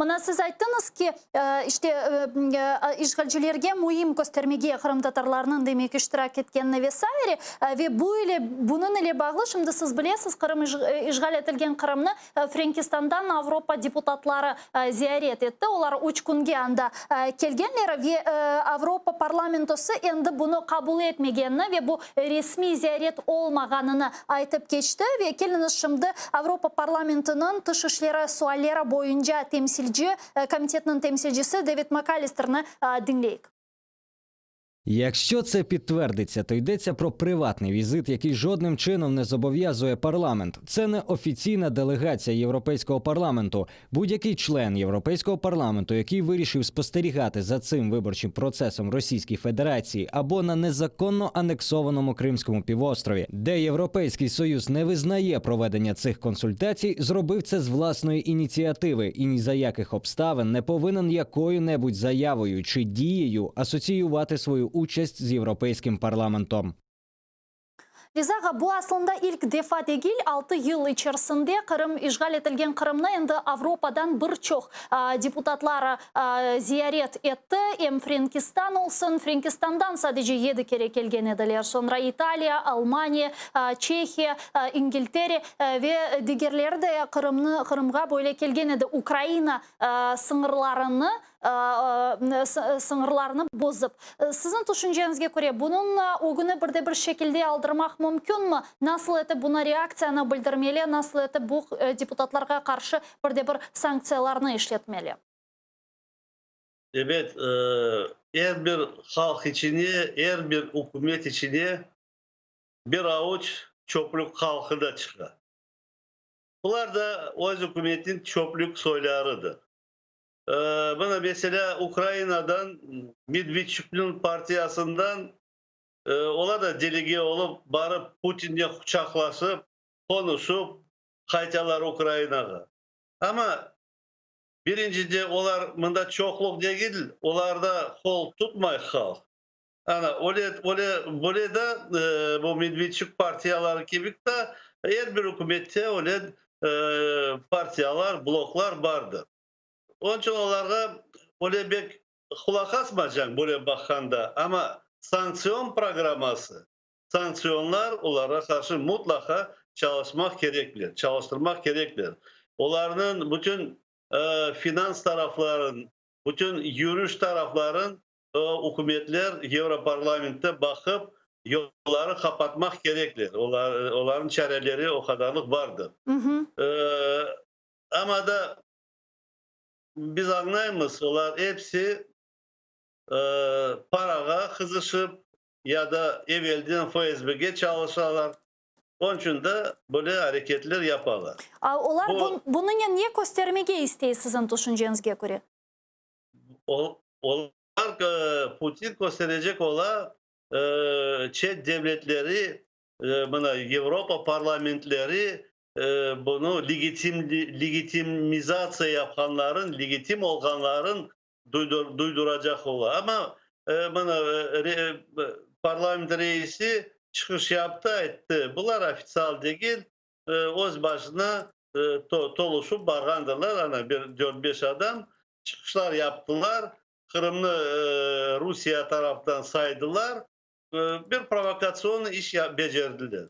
мына сіз айттыңыз ке іште ишгалчилерге муим көстермеге қырым татарларының демек иштирак эткенине ве ве бу эле бунун эле баглы шымды сиз билесиз кырым ишгал этилген кырымны френкистандан авропа депутатлары зиярет этти олар үч күнге анда келгенлер. Ве авропа парламентосу энди буну кабыл этмегенине ве бу ресми зиярет олмаганыны айтып кечти ве келиңиз шымды европа парламентының тыш иштери суаллери боюнча темсил keliniz şimdi Avrupa parlamentonun dış işleri sualleri boyunca temsilci e, komitetinin temsilcisi David McAllister'ını e, dinleyik. Якщо це підтвердиться, то йдеться про приватний візит, який жодним чином не зобов'язує парламент. Це не офіційна делегація Європейського парламенту. Будь-який член Європейського парламенту, який вирішив спостерігати за цим виборчим процесом Російській Федерації або на незаконно анексованому Кримському півострові, де Європейський Союз не визнає проведення цих консультацій, зробив це з власної ініціативи і ні за яких обставин не повинен якою-небудь заявою чи дією асоціювати свою участь з європейським парламентом. Риза буасылында ilk defa дегіл 6 ел içerisinde Қырым ижғал етілген қырымна енді Авропадан бір чоқ ә, депутатлары зиярет етті. Ем Френкистан олсын, Френкистандан садеже еді керек келген еділер. Сонра Италия, Алмания, Чехия, ә, ве дегерлерді Қырымны, Қырымға бойле келген еді. Украина ә, сыңырларыны e, e, sı- sınırlarını bozup. E, Sizin düşüncenize göre bunun e, günü bir de bir şekilde aldırmak mümkün mü? Nasıl eti buna reaksiyonu bildirmeli, nasıl eti bu e, deputatlarga karşı bir de bir sanksiyalarını işletmeli? Evet, e, her bir halk içine, her bir hükümet içine bir avuç çöplük halkı da çıkar. Bunlar da o hükümetin çöplük soylarıdır. E, bana mesela Ukrayna'dan Medvedchuk'un partiyasından e, ola da delege olup barıp Putin'le kucaklaşıp konuşup kaytalar Ukrayna'ga. Ama Birincide olar mında çokluk değil, olarda kol tutmay halk. Ana ole ole böyle de e, bu Medvedçuk partiyaları gibi de her bir hükümette öyle e, partiyalar, bloklar vardır. Onun için onlara öyle bir kulak asmayacaksın böyle bakanda ama sanksiyon programası, sanksiyonlar onlara karşı mutlaka çalışmak gerekli, çalıştırmak gerekli. Onların bütün e, finans tarafların, bütün yürüyüş tarafların e, hükümetler Europarlamentte bakıp yolları kapatmak gerekli. Onlar, onların çareleri o kadarlık vardır. Hı hı. E, ama da biz anlayımız onlar hepsi e, paraga kızışıp ya da evvelden FSB'ye çalışırlar. Onun için de böyle hareketler yaparlar. A, Olar Bu- bunun ya niye göstermege isteği sizin düşüncenize göre? Ol- Onlar e, Putin gösterecek ola e, Çet devletleri e, buna Avrupa parlamentleri bunu legitim legitimizatsiya yapanların legitim olanların duydur, duyduracak ola ama e, buna e, e, parlament reisi çıkış yaptı etti. Bunlar ofitsial değil e, öz başına e, to, toluşup bargandırlar ana bir 4-5 adam çıkışlar yaptılar. Kırım'ı e, Rusya taraftan saydılar. E, bir provokasyon iş becerdiler.